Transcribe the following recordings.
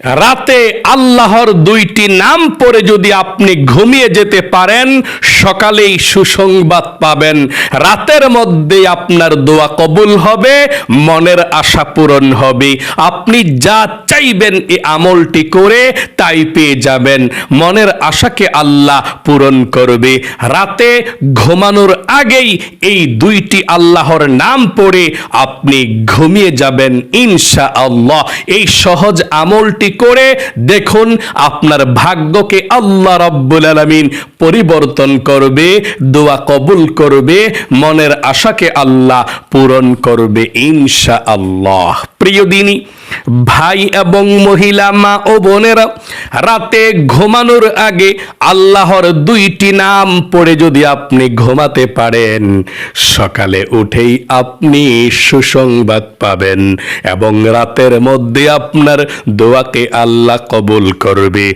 রাতে আল্লাহর দুইটি নাম পড়ে যদি আপনি ঘুমিয়ে যেতে পারেন, সকালেই সুসংবাদ পাবেন। রাতের মধ্যে আপনার দোয়া কবুল হবে, মনের আশা পূরণ হবে। আপনি যা চাইবেন এ আমলটি করে তাই পেয়ে যাবেন। মনের আশাকে আল্লাহ পূরণ করবে। রাতে ঘুমানোর আগেই এই দুইটি আল্লাহর নাম পড়ে আপনি ঘুমিয়ে যাবেন ইনশা আল্লাহ এই সহজ আমলটি করে দেখুন আপনার ভাগ্যকে আল্লাহ রব্বুল আলমিন পরিবর্তন করবে, দোয়া কবুল করবে, মনের আশাকে আল্লাহ পূরণ করবে ইনশা আল্লাহ প্রিয় দিনী, ভাই এবং মহিলা, মা ও বোনেরা, রাতে ঘুমানোর আগে আল্লাহর দুইটি নাম পড়ে যদি আপনি ঘুমাতে পারেন, সকালে উঠেই আপনি সুসংবাদ পাবেন এবং রাতের মধ্যে আপনার দোয়াকে আল্লাহ কবুল করবে।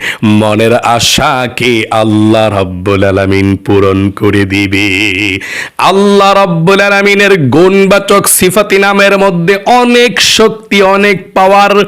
মনের আশাকে আল্লাহ রব্বুল আলামিন পূরণ করে দিবে। আল্লাহ রব্বুল আলামিনের গুণবাচক সিফাতি নামের মধ্যে অনেক শক্তি অনেক পাওয়ার।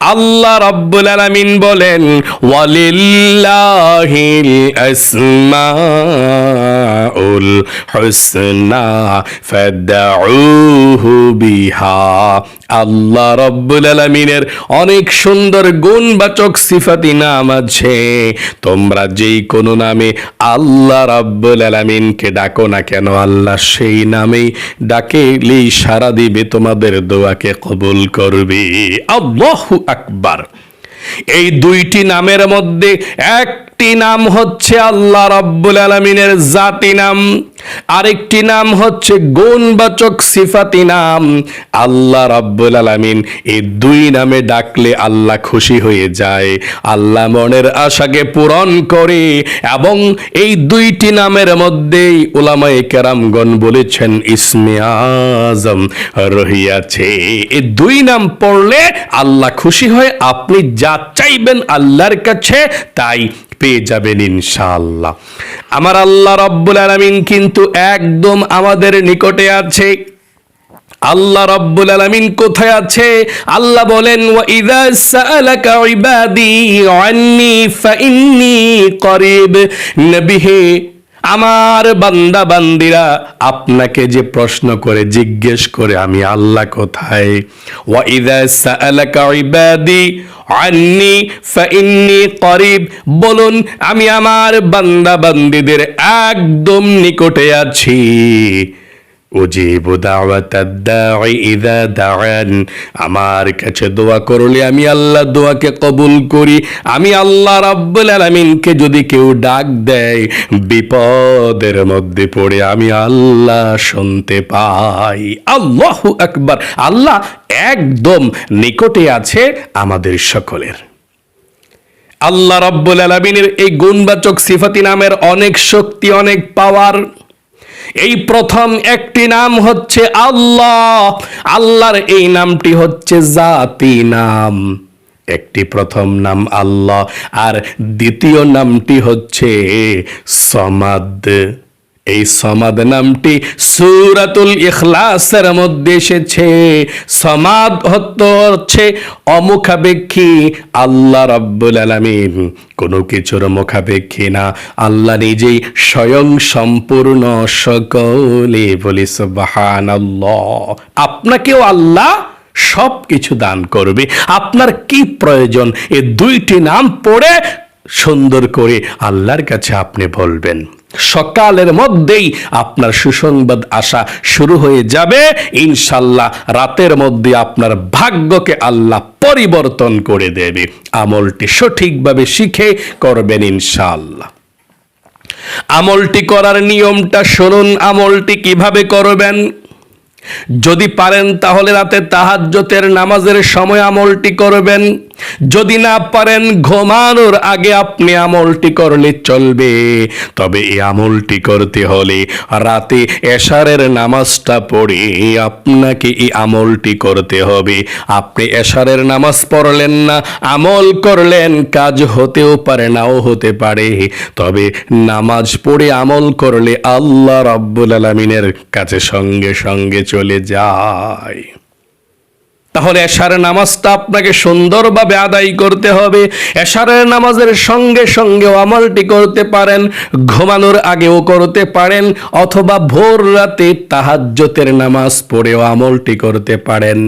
আল্লাহ রব্বুল আলামিন বলেন, ওয়ালিল্লাহিল আসমাউল হুসনা, ফাদউহু বিহা। আল্লাহ রব্বুল আলামিনের অনেক সুন্দর গুণবাচক সিফাতি নাম আছে। তোমরা যেই কোনো নামে আল্লাহ রব্বুল আলামিনকে ডাকো না কেন, আল্লাহ সেই নামেই ডাকেলেই সারা দিবে তোমাদের দোয়াকে কবুল। করবে। আল্লাহু আকবার। এই দুইটি নামের মধ্যে একটি নাম হচ্ছে আল্লাহ রাব্বুল আলমিনের জাতি নাম। আরেকটি নাম হচ্ছে গুণবাচক সিফাতি নাম। আল্লাহ রাব্বুল আলামিন এই দুই নামে ডাকলে আল্লাহ খুশি হয়ে যায়। আল্লাহ মনের আশাকে পূরণ করে এবং এই দুইটি নামের মধ্যেই ওলামায়ে কেরামগণ বলেছেন, ইসমে আজম রহিয়াছে। এই দুই নাম পড়লে আল্লাহ খুশি হয়, আপনি যা চাইবেন আল্লাহর কাছে, তাই পেয়ে যাবেন ইনশাআল্লাহ। আমার আল্লাহ রব্বুল আলামিন কিন্তু একদম আমাদের নিকটে আছে। আল্লাহ রব্বুল আলামিন কোথায় আছে? আল্লাহ বলেন ওয়া ইযা সাআলাকা ইবাদি আন্নি ফাইন্নি করিব। নবী আমার বান্দা বান্দিরা আপনাকে যে প্রশ্ন করে, জিজ্ঞেস করে, আমি আল্লাহ কোথায়? ওয়া ইযা সাআলাকা ইবাদি আন্নি ফাইন্নি করিব। বলুন, আমি আমার বান্দা বান্দিদের একদম নিকটে আছি। উজিবু দাওয়াতাদ-দাঈ ইযা দাআন আমার কাছে দোয়া করলে আমি আল্লাহ দোয়াকে কবুল করি। আমি আল্লাহ রাব্বুল আলামিনকে যদি কেউ ডাক দেয়, বিপদের মধ্যে পড়ে আমি আল্লাহ শুনতে পাই। আল্লাহু আকবার। আল্লাহ একদম নিকটে আছে আমাদের সকলের। আল্লাহ রব্বুল আলমিনের এই গুণবাচক সিফাতি নামের অনেক শক্তি, অনেক পাওয়ার এই প্রথম একটি নাম হচ্ছে আল্লাহ। আল্লাহর এই নামটি হচ্ছে জাতি নাম। একটি প্রথম নাম আল্লাহ, আর দ্বিতীয় নামটি হচ্ছে সমাদ। এই সমাদ নামটি সুরাতুল ইখলাসের মধ্যে এসেছে। সমাদ হচ্ছে অমুখাপেক্ষী আল্লাহ রাব্বুল আলামিন। কোনো কিছুর মুখাপেক্ষী না, আল্লাহ নিজেই স্বয়ং সম্পূর্ণ সকলে বলি সুবহানাল্লাহ। আপনাকেও আল্লাহ সব কিছু দান করবে। আপনার কি প্রয়োজন? এ দুইটি নাম পড়ে সুন্দর করে আল্লাহর কাছে আপনি বলবেন। সকালের মধ্যেই আপনার সুসংবাদ আসা শুরু হয়ে যাবে। ইনশাল্লাহ রাতের মধ্যে আপনার ভাগ্যকে আল্লাহ পরিবর্তন করে দেবে। আমলটি সঠিকভাবে শিখে করবেন ইনশাল্লাহ। আমলটি করার নিয়মটা শুনুন, আমলটি কীভাবে করবেন? যদি পারেন তাহলে রাতে তাহাজ্জতের নামাজের সময় আমলটি করবেন। যদি না পারেন ঘুমানোর আগে আপনি আমলটি করলে চলবে। তবে এই আমলটি করতে হলে রাতে এশারের নামাজটা পড়ে আপনাকে এই আমলটি করতে হবে। আপনি এশারের নামাজ পড়লেন না, আমল করলেন, কাজ হতেও পারে, নাও হতে পারে। তবে নামাজ পড়ে আমল করলে আল্লাহ রাব্বুল আলমিনের কাছে সঙ্গে সঙ্গে চলে যায়। তাহলে এশারের নামাজটা আপনাকে সুন্দরভাবে আদায় করতে হবে। এশারের নামাজের সঙ্গে সঙ্গে আমলটি করতে পারেন, ঘুমানোর আগেও করতে পারেন, অথবা ভোর রাতে তাহাজ্জতের নামাজ পড়েও আমলটি করতে পারেন।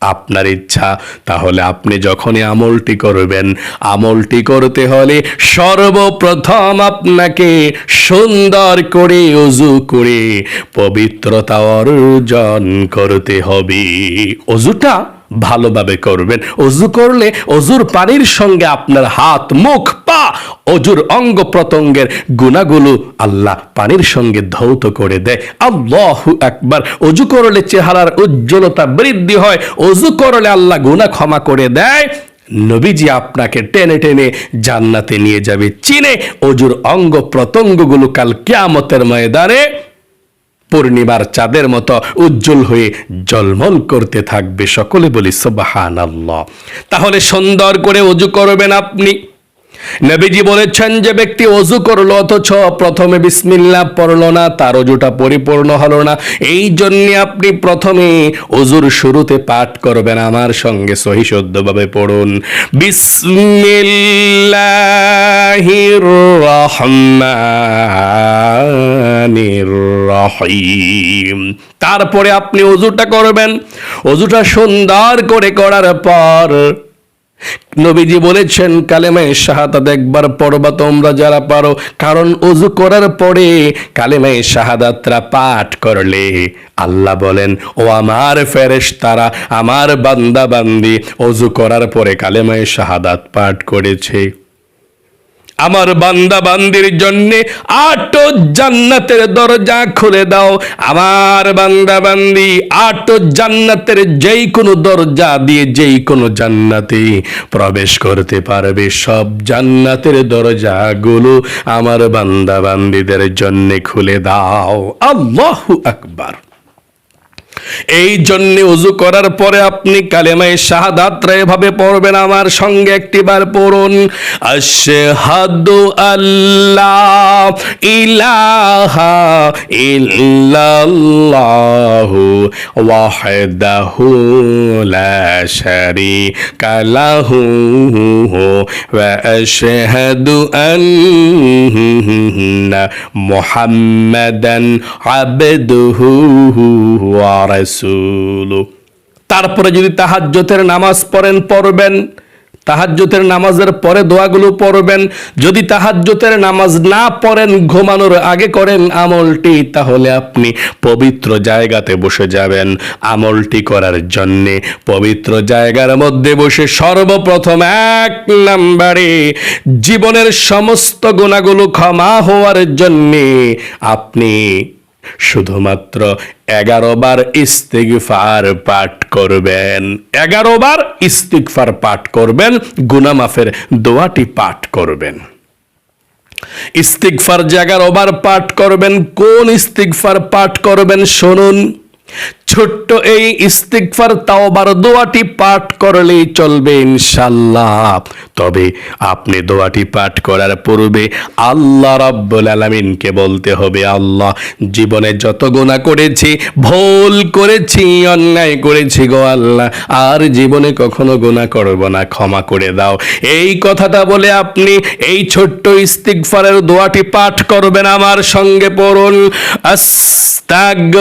আপনার ইচ্ছা, তাহলে আপনি যখনই আমলটি করবেন, আমলটি করতে হলে সর্বপ্রথম আপনাকে সুন্দর করে অজু করে পবিত্রতা অর্জন করতে হবে। অজুটা ভালোভাবে করবেন। অজু করলে অজুর পানির সঙ্গে আপনার হাত, মুখ, পা, অজুর অঙ্গ প্রত্যঙ্গের গুণাগুলো আল্লাহ পানির সঙ্গে ধৌত করে দেয়। আল্লাহ একবার অজু করলে চেহারার উজ্জ্বলতা বৃদ্ধি হয়। অজু করলে আল্লাহ গুণা ক্ষমা করে দেয়। নবীজি আপনাকে টেনে টেনে জান্নাতে নিয়ে যাবে। চিনে অজুর অঙ্গ প্রত্যঙ্গগুলো কাল কেয়ামতের ময়দানে পূর্ণিমার চাঁদের মতো উজ্জ্বল হয়ে জলমল করতে থাকবে সকলে বলি সোবাহান তাহলে সুন্দর করে উজু করবেন আপনি। নবীজি বলেছেন যে ব্যক্তি অজু করল অথচ প্রথমে বিসমিল্লাহ পড়ল না, তার অজুটা পরিপূর্ণ হলো না। এই জন্যে আপনি প্রথমে অজুর শুরুতে পাঠ করবেন, আমার সঙ্গে সহিশুদ্ধভাবে পড়ুন। বিসমিল্লাহির তারপরে আপনি অজুটা করবেন। অজুটা সুন্দর করে করার পর নবীজি বলেছেন কালেমায় শাহাদাত একবার পড়বা তোমরা যারা পারো। কারণ অজু করার পরে কালেমায় শাহাদাতরা পাঠ করলে আল্লাহ বলেন, ও আমার ফেরেশ তারা আমার বান্দা বান্দি অজু করার পরে কালেমায় শাহাদাত পাঠ করেছে। আমার বান্দা বান্দির জন্য আট জান্নাতের দরজা খুলে দাও। আমার বান্দা বান্দি, আট জান্নাতের যেই কোনো দরজা দিয়ে যেই কোনো জান্নাতে প্রবেশ করতে পারবে। সব জান্নাতের দরজাগুলো আমার বান্দা বান্দিদের জন্য খুলে দাও। আল্লাহু আকবার। এই জন্যে উজু করার পরে আপনি কালেমায় শাহাদাতরা এভাবে পড়বেন, আমার সঙ্গে একটিবার পড়ুন। আশহাদু আল্লাহ ইলাহা ইল্লাল্লাহু ওয়াহদাহু লা শারীকা লাহু ওয়া আশহাদু আন্না মুহাম্মাদান আবদুহু ওয়া রাসূলু তারপরে যদি তাহাজ্জতের নামাজ পড়েন, পড়বেন। তাহাজ্জতের নামাজের পরে দোয়াগুলো পড়বেন। যদি তাহাজ্জতের নামাজ না পড়েন, ঘুমানোর আগে করেন আমলটি, তাহলে আপনি পবিত্র জায়গাতে বসে যাবেন আমলটি করার জন্যে। পবিত্র জায়গার মধ্যে বসে সর্বপ্রথম এক নাম্বারে জীবনের সমস্ত গুণাগুলো ক্ষমা হওয়ার জন্যে আপনি শুধুমাত্র এগারো বার ইস্তিগফার পাঠ করবেন। এগারো বার ইস্তিগফার পাঠ করবেন গুনামাফের দোয়াটি পাঠ করবেন। ইস্তিগফার যে এগারো বার পাঠ করবেন, কোন ইস্তিগফার পাঠ করবেন, শুনুন। ছোট্ট এই ইস্তিগফার তাওবার দোয়াটি পাঠ করলেই চলবে ইনশাল্লাহ তবে আপনি দোয়াটি পাঠ করার পূর্বে আল্লাহ রাব্বুল আলামিনকে বলতে হবে, আল্লাহ, জীবনে যত গুনাহ করেছি, ভুল করেছি, অন্যায় করেছি গো আল্লাহ, আর জীবনে কখনো গুনাহ করব না, ক্ষমা করে দাও। এই কথাটা বলে আপনি এই ছোট্ট ইস্তিগফারের দোয়াটি পাঠ করবেন আমার সঙ্গে পড়ুন। আস্তাগফিরুল্লাহ।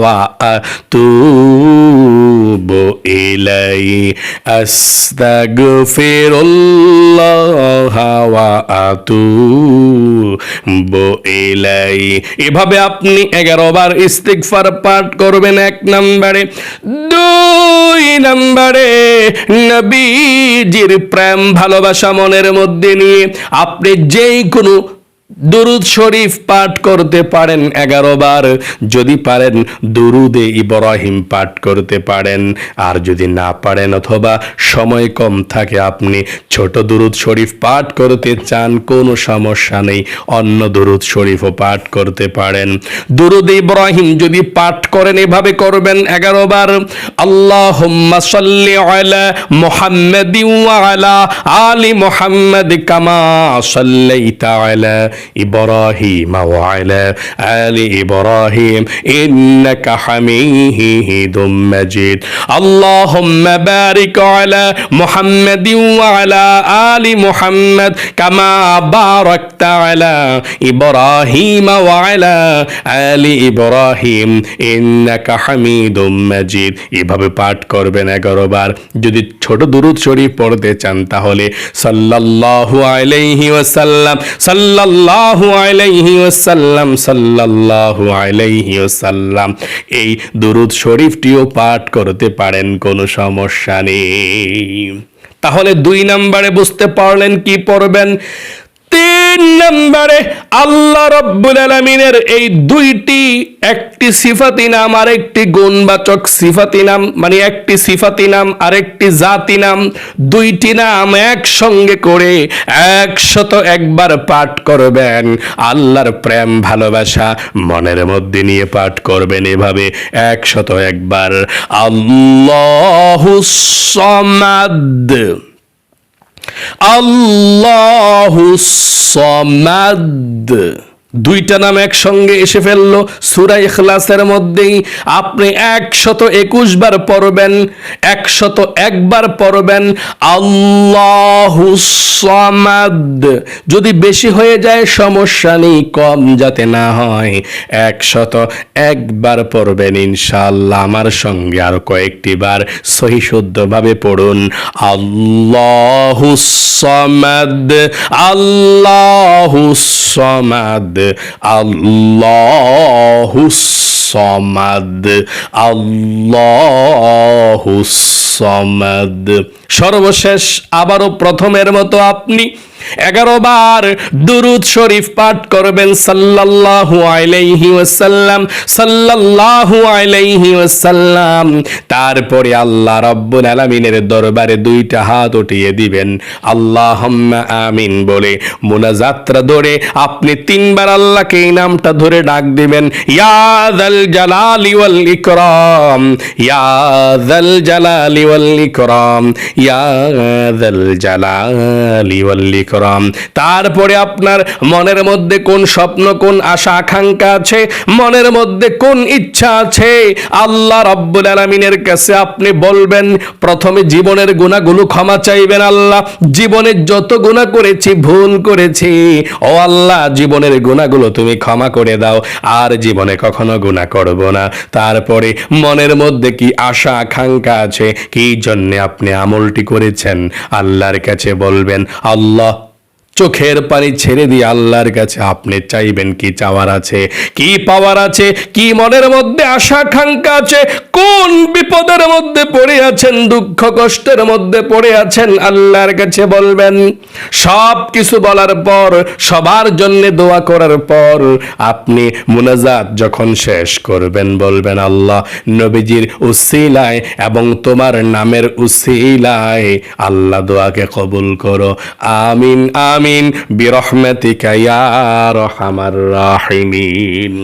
ওয়া আতুবু ইলাইহি আস্তাগফিরুল্লাহ ওয়া আতুবু ইলাইহি এভাবে আপনি এগারো বার ইস্তিগফার পাঠ করবেন এক নম্বরে, দুই নম্বরে, নবীজির প্রেম, ভালোবাসা মনের মধ্যে নিয়ে আপনি যেই কোনো দুরুদ শরীফ পাঠ করতে পারেন এগারো বার। যদি পারেন, দুরুদে ইব্রাহিম পাঠ করতে পারেন। আর যদি না পারেন অথবা সময় কম থাকে, আপনি ছোট দুরুদ শরীফ পাঠ করতে চান, কোনো সমস্যা নেই। অন্য দুরুদ শরীফও পাঠ করতে পারেন। দুরুদ ইব্রাহিম যদি পাঠ করেন, এভাবে করবেন এগারো বার। আল্লাহ সাল্লি আলা মুহাম্মাদি আলি মুহাম্মাদ কামা সাল্লাইতা আলা ইব্রাহিম ওয়ালা আলি ইব্রাহিম, ইন্নাকা হামিদুম মাজিদ। আল্লাহুম্মা বারিক আলা মুহাম্মাদিন ওয়া আলা আলি মুহাম্মাদ কামা বারাকতা আলা ইব্রাহিম ওয়া আলা আলি ইব্রাহিম, ইন্নাকা হামিদুম মাজিদ। এভাবে পাঠ করবেন এগারো বার। যদি ছোট দুরুদ শরীফ পড়তে চান তাহলে সাল্লাল্লাহু আলাইহি ওয়াসাল্লাম, সাল্লাল্লাহু আলাইহি ওয়াসাল্লাম, সাল্লাল্লাহু আলাইহি ওয়াসাল্লাম। এই দুরুদ শরীফটিও পাঠ করতে পারেন, কোনো সমস্যা নেই। তাহলে দুই নম্বরে বুঝতে পারলেন কি পড়বেন? তিন নম্বরে আল্লাহ রব্বুল আলমিনের এই দুইটি, একটি সিফাতি নাম আর একটি গুণবাচক সিফাতি নাম মানে একটি সিফাতি নাম আর একটি জাতি নাম, দুইটি নাম একসঙ্গে করে একশত একবার পাঠ করবেন। আল্লাহর প্রেম, ভালোবাসা মনের মধ্যে নিয়ে পাঠ করবেন এভাবে একশত একবার। আল্লাহ সমাদ। আল্লাহু সমাদ দুইটা নাম একসঙ্গে এসে ফেলল সুরা ইখলাসের মধ্যেই। আপনি একশত একুশ বার পড়বেন, একশত একবার পড়বেন আল্লাহু যদি বেশি হয়ে যায়, সমস্যা নেই, কম যাতে না হয়। একশত একবার পড়বেন ইনশাআল্লাহ। আমার সঙ্গে আর কয়েকটি বার সহি শুদ্ধভাবে পড়ুন। আল্লাহু সমাদ আল্লাহু সমাদ আল্লাহু সমাদ আল্লাহু সমাদ। সর্বশেষ আবারও প্রথমের মতো আপনি এগারো বার দুরুদ শরীফ পাঠ করবেন সাল্লাল্লাহু আলাইহি ওয়াসাল্লাম, সাল্লাল্লাহু আলাইহি ওয়াসাল্লাম। তারপরে আল্লাহ রাব্বুল আলামিনের দরবারে দুইটা হাত উঠিয়ে দিবেন। আল্লাহুম্মা আমিন বলে মুনাজাতরা ধরে আপনি তিনবার আল্লাহকে এই নামটা ধরে ডাক দিবেন, ইয়া যাল জালালি ওয়াল ইকরাম, ইয়া যাল জালালি ওয়াল ইকরাম, ইয়া যাল জালালি ওয়াল ইকরাম তারপরে আপনার মনের মধ্যে কোন স্বপ্ন, কোন আশা, আকাঙ্ক্ষা আছে? মনের মধ্যে কোন ইচ্ছা আছে? আল্লাহ রাব্বুল আলামিনের কাছে আপনি বলবেন, প্রথমে জীবনের গুনাহগুলো ক্ষমা চাইবেন আল্লাহ। জীবনে যত গুনাহ করেছি, ভুল করেছি, ও আল্লাহ, জীবনের গুনাহগুলো তুমি ক্ষমা করে দাও। আর জীবনে কখনো গুনাহ করব না। তারপরে, মনের মধ্যে কি আশা, আকাঙ্ক্ষা আছে? কি জন্যে আপনি আমলটি করেছেন? আল্লাহর কাছে বলবেন, আল্লাহ চোখের পানি ছেড়ে দিয়ে আল্লাহর কাছে, আপনি চাইবেন কি চাওয়ার আছে, কি পাওয়ার আছে, কি মনের মধ্যে আশা, আকাঙ্ক্ষা আছে কোন বিপদের মধ্যে পড়ে আছেন, দুঃখ কষ্টের মধ্যে পড়ে আছেন, আল্লাহর কাছে বলবেন সব কিছু বলার পর, সবার জন্য দোয়া করার পর, আপনি মুনাজাত যখন শেষ করবেন, বলবেন, আল্লাহ, নবীজির উসিলায় এবং তোমার নামের উসিলায় আল্লাহ দোয়াকে কবুল করো। আমিন আমিন, বিরহমাতিকা ইয়া রহমার রাহিমিন।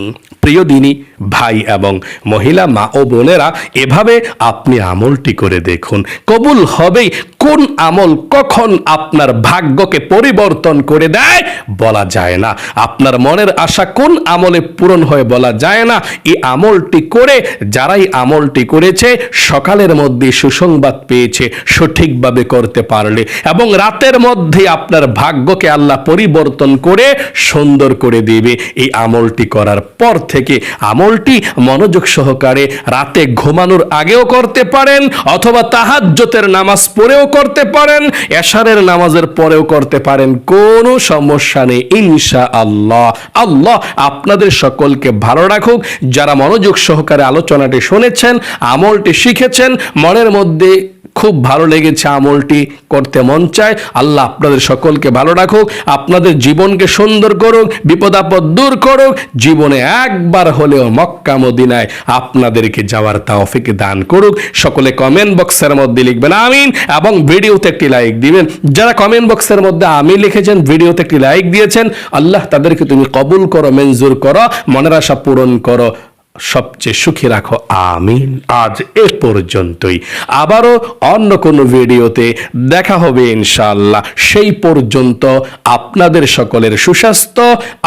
প্রিয় দিনী, ভাই এবং মহিলা, মা ও বোনেরা, এভাবে আপনি আমলটি করে দেখুন। কবুল হবেই। কোন আমল কখন আপনার ভাগ্যকে পরিবর্তন করে দেয় বলা যায় না। আপনার মনের আশা কোন আমলে পূরণ হয়ে বলা যায় না। এই আমলটি করে, যারাই আমলটি করেছে, সকালের মধ্যে সুসংবাদ পেয়েছে, সঠিকভাবে করতে পারলে এবং রাতের মধ্যে আপনার ভাগ্যকে আল্লাহ পরিবর্তন করে সুন্দর করে দিবে। এই আমলটি করার পর থেকে আমলটি মনোযোগ সহকারে রাতে ঘুমানোর আগেও করতে পারেন অথবা তাহাজ্জতের নামাজ পড়েও করতে পারেন, এশারের নামাজের পরেও করতে পারেন, কোনো সমস্যা নেই ইনশা আল্লাহ আল্লাহ আপনাদের সকলকে ভালো রাখুক। যারা মনোযোগ সহকারে আলোচনাটি শুনেছেন, আমলটি শিখেছেন, মনের মধ্যে খুব ভালো লেগেছে আমলটি করতে মন চায়। আল্লাহ আপনাদের সকলকে ভালো রাখুক, আপনাদের জীবনকে সুন্দর করুক, বিপদ আপদ দূর করুক, জীবনে একবার হলেও মক্কা মদিনায় আপনাদেরকে যাওয়ার তাওফিক দান করুক। সকলে কমেন্ট বক্সের মধ্যে লিখবেন আমিন এবং ভিডিওতে একটি লাইক দিবেন। যারা কমেন্ট বক্সের মধ্যে আমি লিখেছেন, ভিডিওতে একটি লাইক দিয়েছেন, আল্লাহ তাদেরকে তুমি কবুল করো, মঞ্জুর করো, মনের আশা পূরণ করো। সবচেয়ে সুখী রাখো, আমিন। আজ এ পর্যন্তই। আবারও অন্য কোনো ভিডিওতে দেখা হবে ইনশাআল্লাহ। সেই পর্যন্ত আপনাদের সকলের সুস্বাস্থ্য,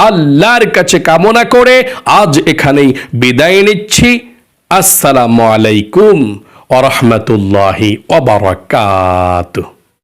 আল্লাহর কাছে কামনা করে আজ এখানেই বিদায় নিচ্ছি। আসসালামু আলাইকুম ওরহমতুল্লাহি ওবরাকাতুহ